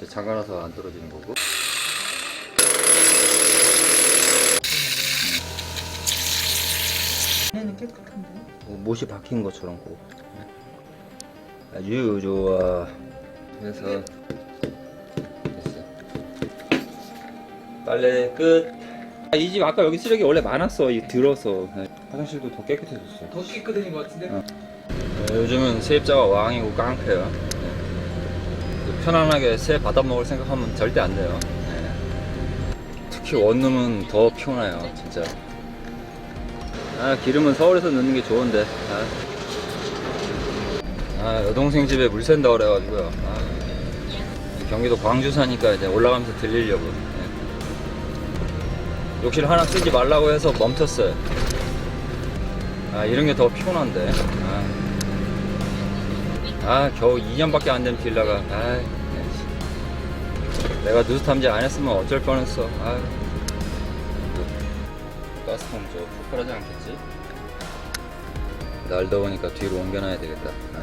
이제 잠가놔서 안 떨어지는 거고. 얘는 깨끗한데. 뭐 못이 박힌 것처럼 고 아주 좋아 그래서 됐어 빨래 끝이 집 아까 여기 쓰레기 원래 많았어 이 들어서 화장실도 더 깨끗해졌어 더 깨끗해진 것 같은데. 어. 네, 요즘은 세입자가 왕이고 깡패야 네. 편안하게 새 받아 먹을 생각하면 절대 안 돼요. 네. 특히 원룸은 더 피곤해요 진짜. 아 기름은 서울에서 넣는 게 좋은데. 아, 아, 여동생 집에 물 샌다 그래가지고요. 아, 경기도 광주 사니까 이제 올라가면서 들리려고. 네. 욕실 하나 쓰지 말라고 해서 멈췄어요. 아 이런 게 더 피곤한데. 아, 아 겨우 2년밖에 안 된 빌라가 아 내가 누수 탐지 안 했으면 어쩔 뻔했어 아 가스통 저 폭발하지 않겠지? 날 더우니까 뒤로 옮겨놔야 되겠다 아,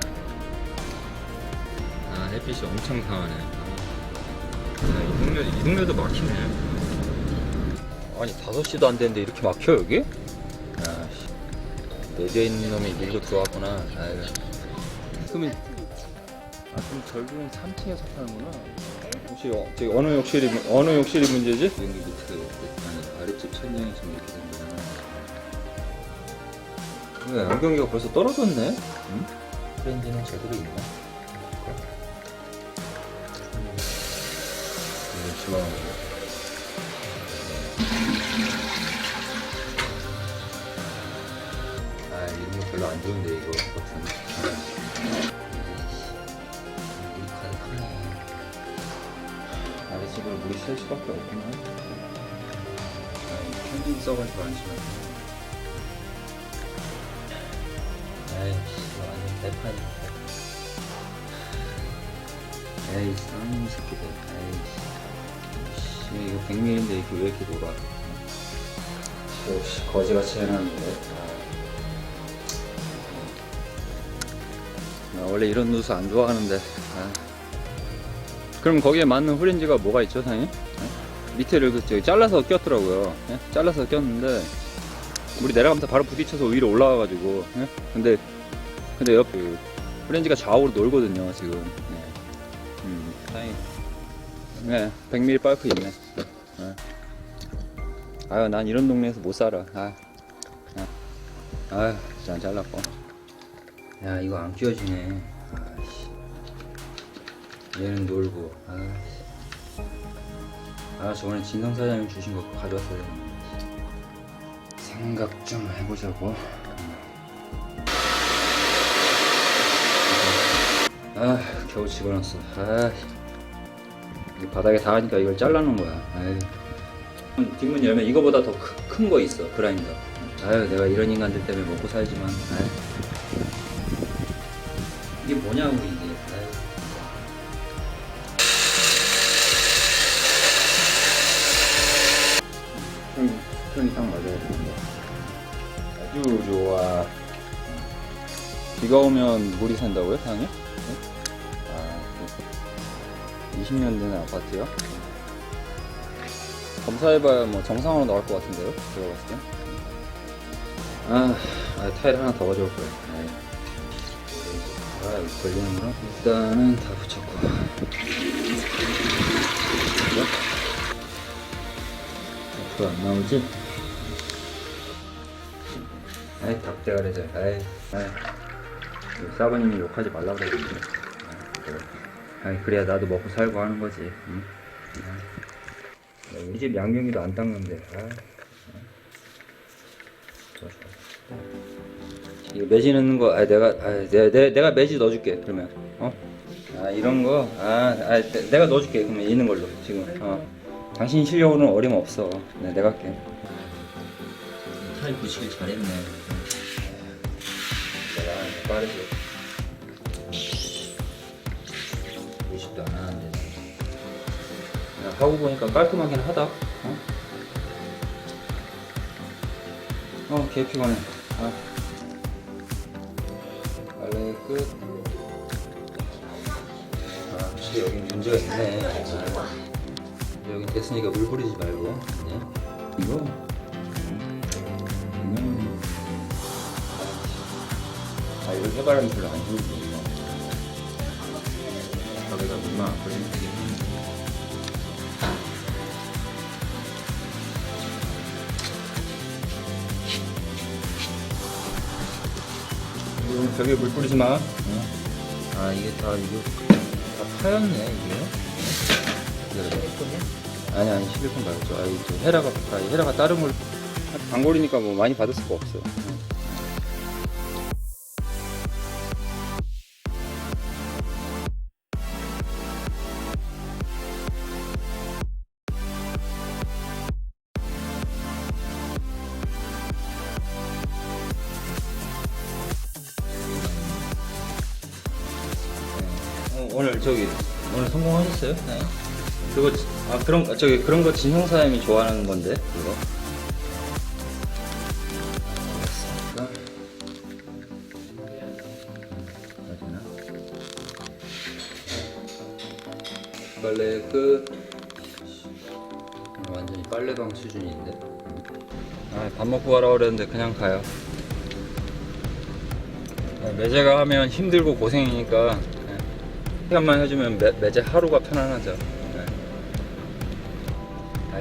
아 햇빛이 엄청 강하네 아, 이 동네 이 동네도 막히네 아니 5시도 안 됐는데 이렇게 막혀 여기? 아씨 내주에 있는 놈이 밀고 들어왔구나. 아유. 그러면 아 그럼 결국은 3층에서 파는구나. 혹시 어, 저기 어느 욕실이 문- 어느 욕실이 문제지? 여기 밑에 아니 아래쪽 천장이 좀 이렇게 된 거야. 왜 안경기가 벌써 떨어졌네? 응? 프렌즈는 제대로 있나? 이거 지나가는 거. 아 이런 거 별로 안 좋은데 이거 버튼 셀 수밖에 없구나 아, 편집 써가지고 안 심하네 아이씨 완전 대판이야 에이 쌍놈 새끼들. 에이씨. 씨 이거 100mm인데 이렇게 왜 이렇게 녹아? 역시 거지같이 해놨는데. 나 원래 이런 누수 안 좋아하는데. 아. 그럼 거기에 맞는 후렌즈가 뭐가 있죠 상님? 예? 밑에를 그 잘라서 꼈더라고요 예? 잘라서 꼈는데 물이 내려가면서 바로 부딪혀서 위로 올라와가지고 예? 근데 근데 옆 그, 후렌즈가 좌우로 놀거든요 지금 예. 음, 다행히 네 100mm 파이프 있네 예. 아유 난 이런 동네에서 못 살아 아, 아. 아유 진짜 안 잘랐고 야 이거 안 끼워지네 아씨 얘는 놀고. 아씨. 아 저번에 진성 사장님 주신 거 가져왔어야 되는데 생각 좀 해보자고. 아 겨우 집어넣었어. 아이 바닥에 닿으니까 이걸 잘라놓은 거야. 아이 뒷문 열면 이거보다 더 큰 거 있어 그라인더. 아유 내가 이런 인간들 때문에 먹고 살지만. 아유. 이게 뭐냐고 이게 형이 형이 딱 맞아야 되는데 아주 좋아 비가 오면 물이 샌다고요 사장님? 네? 아 20년 된 아파트요? 검사해봐야 뭐 정상으로 나올 것 같은데요? 제가 봤을 때. 아, 아 타일 하나 더 가져올 거예요. 아이. 아, 이거 걸리는구나. 일단은 다 붙였고. 앞으로 안 나오지? 아이, 닭대가리들. 아이, 아이. 사부님이 욕하지 말라고 그랬는데. 아이, 그래. 아이, 그래야 나도 먹고 살고 하는 거지. 응? 이집 양경이도 안 닦는데. 아. 좋아, 좋아. 이거 매지 넣는 거, 아 내가, 아 내가, 내가, 내가 매지 넣어줄게. 그러면, 어? 아 이런 거, 아, 아 내- 내가 넣어줄게. 그러면 있는 걸로 지금. 어. 당신 실력으로는 어림없어. 네, 내가 할게. 타일 붙이길 잘했네. 내가 빠르게. 20도 안 하는데. 그냥 하고 보니까 깔끔하긴 하다. 어? 어, 개 피곤해. 아. 빨래 끝. 아, 확실히 여기 문제가 있네. 아, 여기 됐으니까 물 뿌리지 말고. 네. 이거? 음. 아, 이거 해바람이 별로 안 좋은데, 이거. 가게가 물만 안 뿌리면 되겠네. 벽에 물 뿌리지 마. 어? 아, 이게 다, 이거, 다 파였네, 이게. 아니, 아니, 실리콘 말고. 아, 이저 헤라가, 아, 헤라가 다른 걸, 단골이니까 뭐 많이 받을 수가 없어. 응. 어, 오늘 저기 오늘 성공하셨어요? 네. 그거 지- 아 그런 거- 저기 그런 거 진형 사장님이 좋아하는 건데 그거. 빨래 끝. 완전히 빨래방 수준인데. 아, 밥 먹고 가라 그랬는데 그냥 가요. 네, 매제가 하면 힘들고 고생이니까 네. 시간만 해주면 매, 매제 하루가 편안하죠.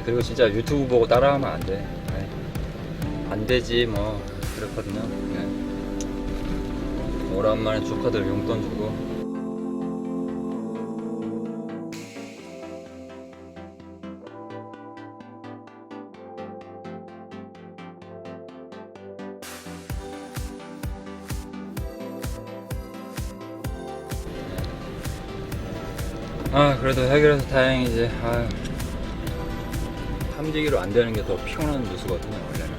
그리고 진짜 유튜브 보고 따라하면 안 돼. 네. 안 되지 뭐 그렇거든요. 네. 오랜만에 조카들 용돈 주고. 아 그래도 해결해서 다행이지 아유 탐지기로 안 되는 게 더 피곤한 뉴스거든요 원래는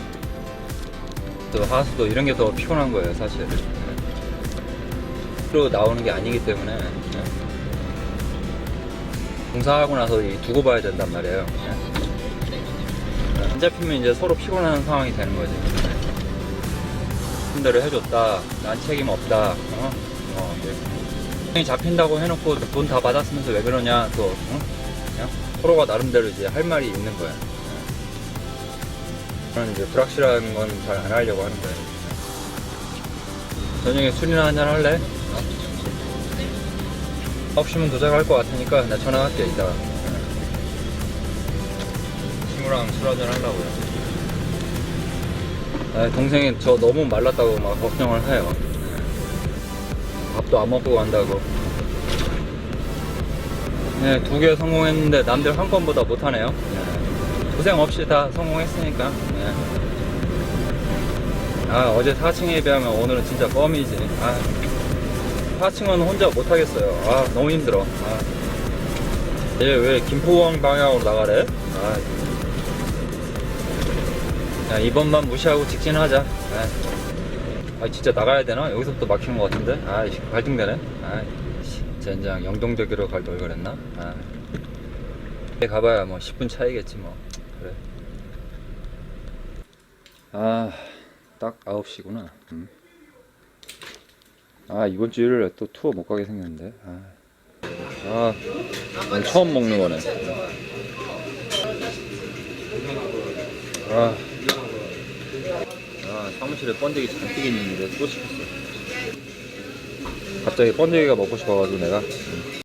또 하수도 이런 게 더 피곤한 거예요 사실 로 나오는 게 아니기 때문에 네. 공사하고 나서 이 두고 봐야 된단 말이에요 네. 안 잡히면 이제 서로 피곤한 상황이 되는 거지 힘대로 해줬다 난 책임 없다 어? 어, 네. 잡힌다고 해놓고 돈 다 받았으면서 왜 그러냐 또 응? 그냥 서로가 나름대로 이제 할 말이 있는 거야. 저는 이제 불확실한 건 잘 안 하려고 하는 거예요. 저녁에 술이나 한잔 할래? 9시면 도착할 것 같으니까 나 전화할게 이따가. 친구랑 술 한잔 하려고요. 아, 동생이 저 너무 말랐다고 막 걱정을 해요. 밥도 안 먹고 간다고. 네, 두 개 성공했는데 남들 한 건보다 못하네요. 네. 고생 없이 다 성공했으니까. 네. 아, 어제 4층에 비하면 오늘은 진짜 껌이지. 아, 4층은 혼자 못하겠어요. 아, 너무 힘들어. 아. 얘 왜 김포항 방향으로 나가래? 아. 야, 이번만 무시하고 직진하자. 아. 아 진짜 나가야 되나? 여기서부터 막히는 것 같은데? 아 갈등되네 아 젠장 영동대교로 갈걸 그랬나? 아 가봐야 뭐 10분 차이겠지 뭐 그래 아 딱 9시구나 음. 아 이번 주 일요일에 또 투어 못 가게 생겼는데 아, 아 오늘 처음 먹는 거네 아 아, 사무실에 번데기 잔뜩 있는데 또 시켰어. 갑자기 번데기가 먹고 싶어가지고 내가. 음.